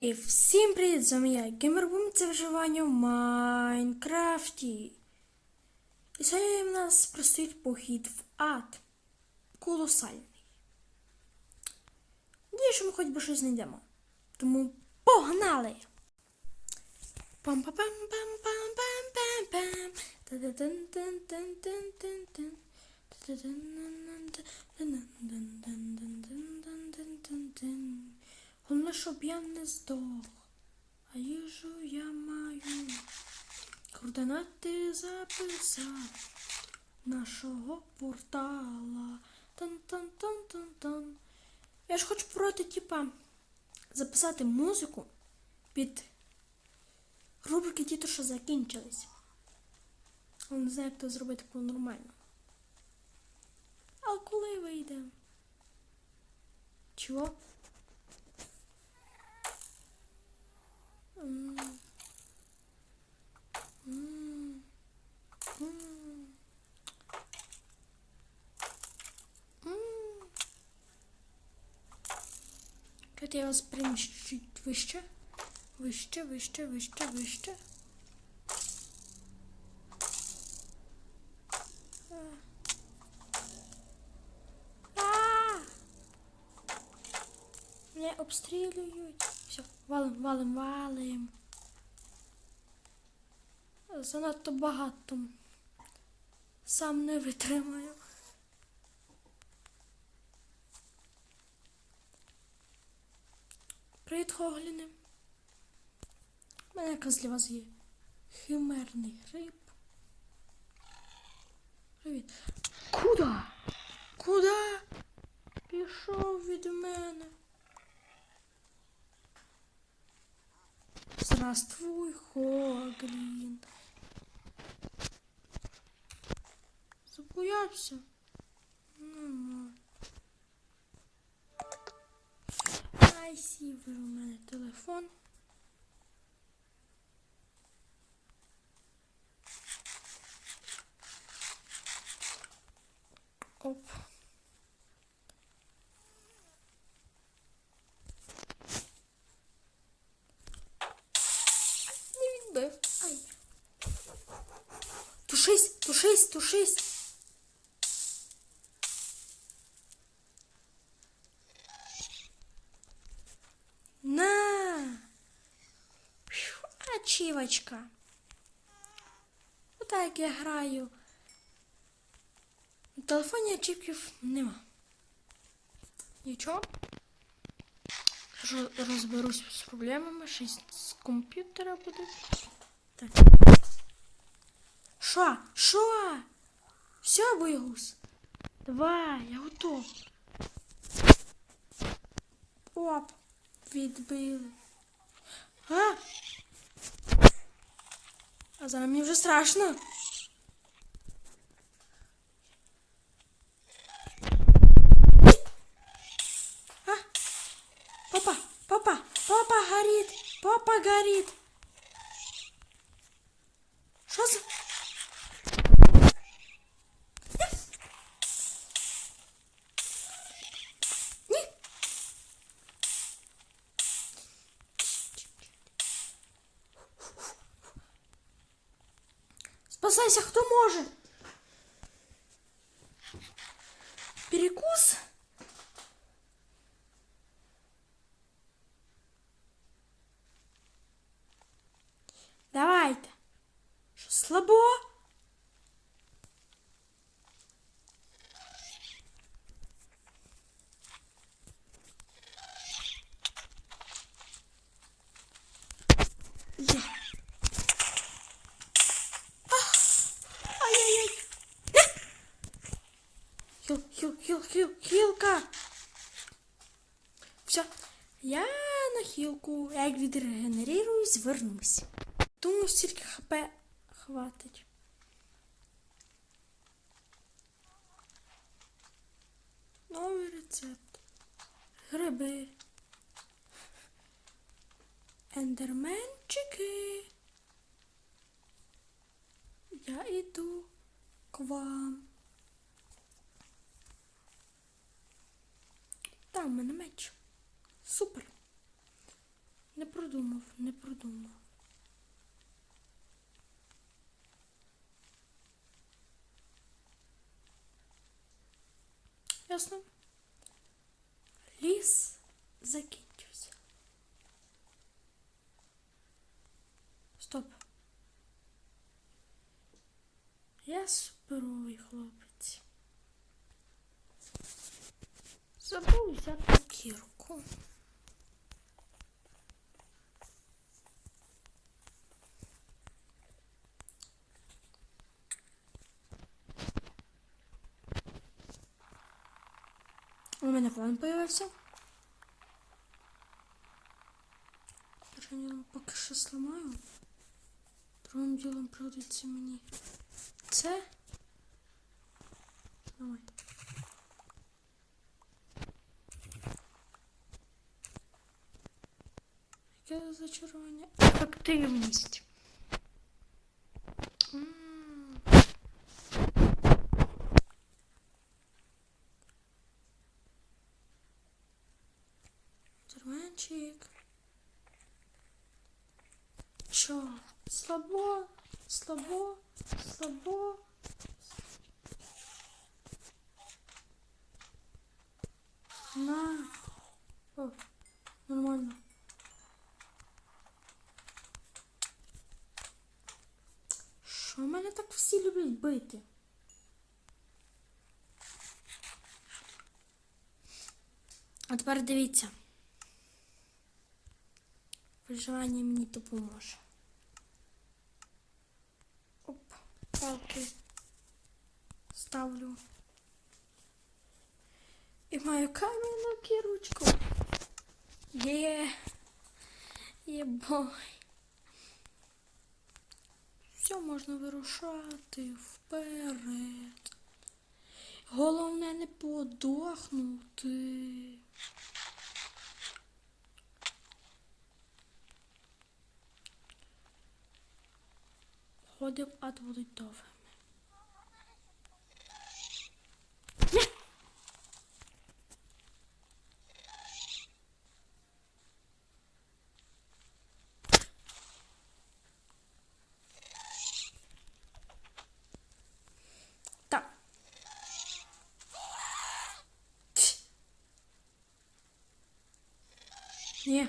І всім привіт, з вами я, Геймербум, це виживання в Майнкрафті. І сьогодні в нас простоїть похід в ад. Колосальний. Надію, що ми хоч би щось знайдемо. Тому погнали! пам пам пам пам пам пам пам Та-да-дун-дун-дун-дун-дун-дун. Головне, щоб я не здох. А їжу я маю. Координати записав нашого портала. Тан-тан-тан-тан-тан. Я ж хочу проти, типа, записати музику під рубрики Ті, що закінчились. Але не знаю, як це зробити по-нормально. А коли вийде? Чого? Тут я вас примещу чуть выше. Выше, выше, выше, выше. А! А! Меня обстреливают. Все, валим, валим, валим. Занадто багато. Сам не витримаю. Привіт, Хогліне. У мене якась для вас є химерний гриб. Привіт. Куда? Куда? Пішов від мене. Здравствуй, Хоглін. Забоявся? Нема. Ай, сівер у мене телефон. Оп. Тушись, тушись. На. Ачівочка. Отак я граю. На телефоні ачівків нема. Нічого. Ро- Розберусь з проблемами. Щось з комп'ютера буде. Так. Що? Що? Все, боягуз? Давай, я готов. Оп, відбили. А? А зараз мені вже страшно. Спасайся, хто може. Перекус. Давайте. Що слабо? Є. хіл, хіл, хіл, хілка. Все. Я на хілку, як відрегенеруюсь, вернусь. Думаю, стільки хп хватить. Новий рецепт. Гриби. Ендерменчики. Я іду к вам. Там в мене меч. Супер. Не продумав, не продумав. Ясно? Ліс закінчився. Стоп. Я суперовий хлопець. Забув взяти кірку. У мене план появився. Першим ділом поки що сламаю. Другим ділом пригодиться мені це. Давай. Яке зачарування? Ефективність. М. Чё? Слабо, слабо, слабо. На. О, нормально. Люблять бити? А тепер дивіться. Виживання мені допоможе. Оп, палки ставлю. І маю кам'яну кірочку. Є. Є бой. Все можна вирушати вперед. Головне не подохнути. Ходив, в ад будуть довгими. Ні.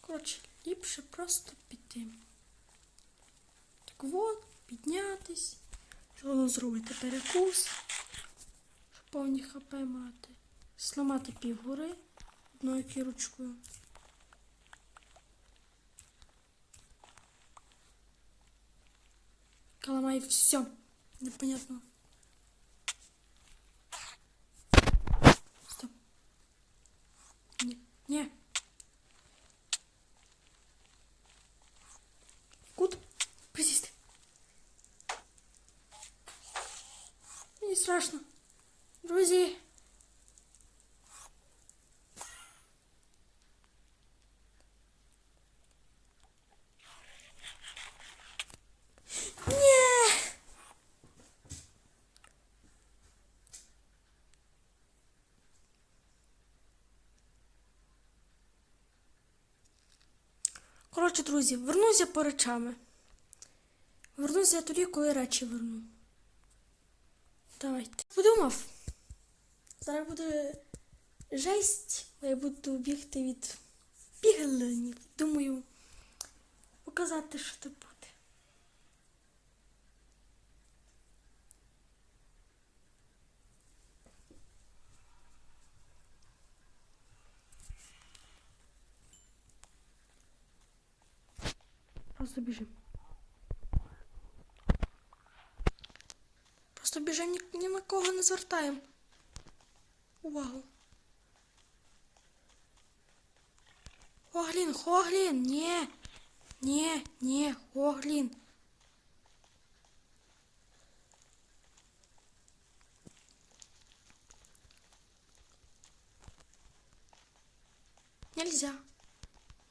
Коротше, ліпше просто піти. Так от, піднятись, воно зробити перекус, щоб повні хп мати. Сламати півгори одною кірочкою. Каламай все. Непонятно. Стоп. Не. Кут, присісти. Мені страшно. Друзі. Ні. Коротше, друзі, вернуся по речами. Вернуся тоді, коли речі верну. Давайте. Подумав. Зараз буде жесть, я буду бігти від пігленів. Думаю, показати, що це Просто біжим. Просто біжим ні, ні на кого не звертаємо. Увагу. Хоглін, Хоглін, ні. Ні, ні, Хоглін. Нельзя.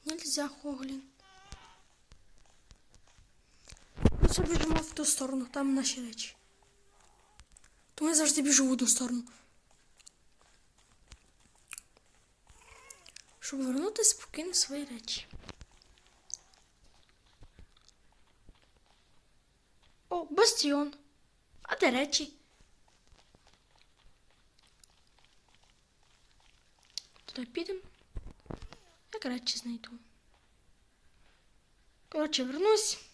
Нельзя, Хоглін. Просто біжимо в ту сторону, там наші речі. Тому я завжди біжу в одну сторону. Щоб повернутися, покину свої речі. О, бастіон. А де речі? Туди підемо. Як речі знайду. Коротше, вернусь.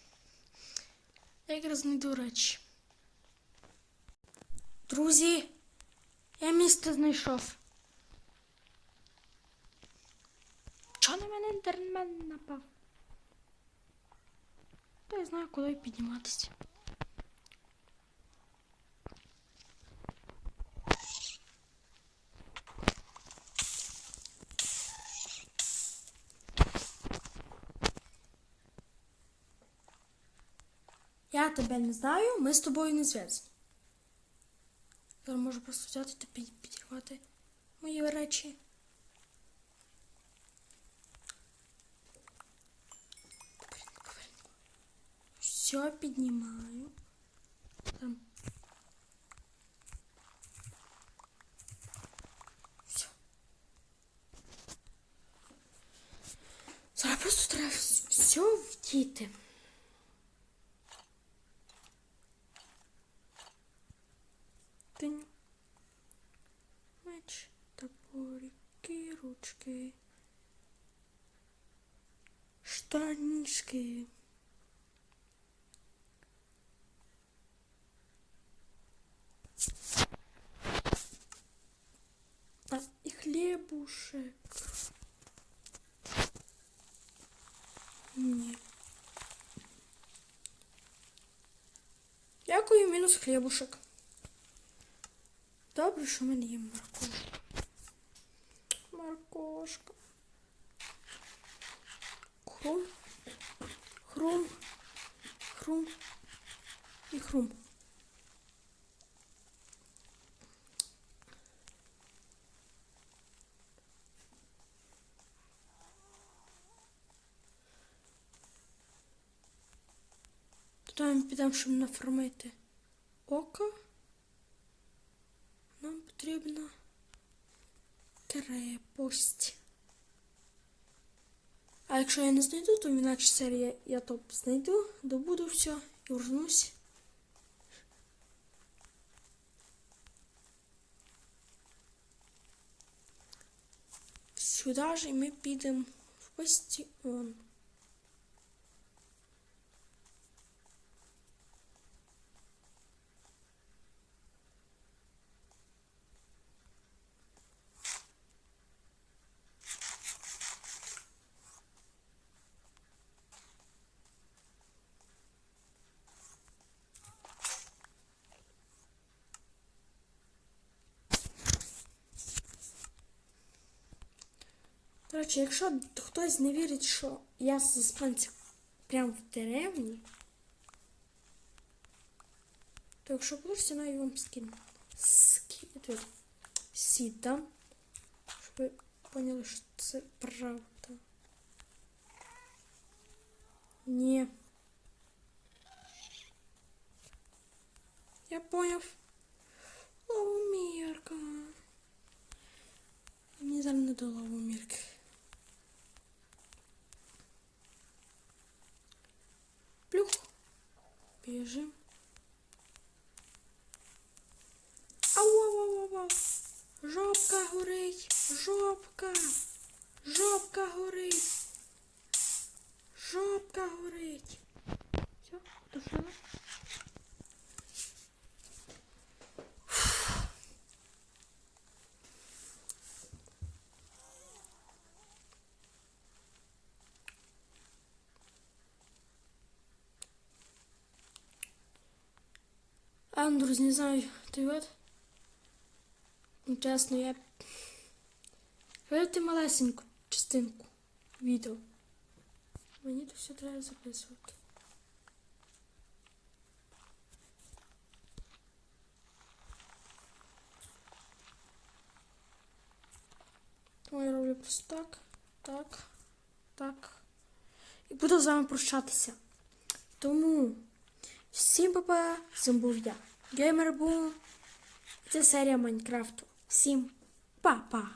Якраз знайду речі. Друзі, я місце знайшов. Чого на мене інтернет напав? Та я знаю, куди підніматися. Я тебе не знаю, ми з тобою не зв'язані. Зараз можу просто взяти під- підірвати мої речі. Все піднімаю. Там. Все. Зараз просто треба все вдіти. Штанишки. А, и хлебушек. Ні. Дякую, мінус хлібушек. Добре, що в мене є моркошка. Моркошка. Хрум. Хрум. Хрум. І хрум. Туди ми підемо, щоб нафармити око. Нам потрібна крепость. А якщо я не знайду, то в іначе серії я топ знайду, добуду все і вернусь. Сюди ж і ми підемо в бастіон. Речі, якщо хтось не вірить, що я заспанця прямо в деревні, то якщо получиться, я вам скину. Скину. Сіда. Щоб ви поняли, що це правда. Ні. Я поняв. Лавомірка. Мені зараз не до лавомірки. Біжим. Ау, ау, ау, ау. Жопка горить. Жопка. Жопка горить. Жопка горить. Все, тушила. Ну, друзі, не знаю, ти от. Ну, чесно, я. Видите малесеньку частинку відео. Мені то все треба записувати. Тому я роблю просто так, так, так. І буду з вами прощатися. Тому всім па-па, був я. Геймер Бум. Це серія Майнкрафту. Всім па-па!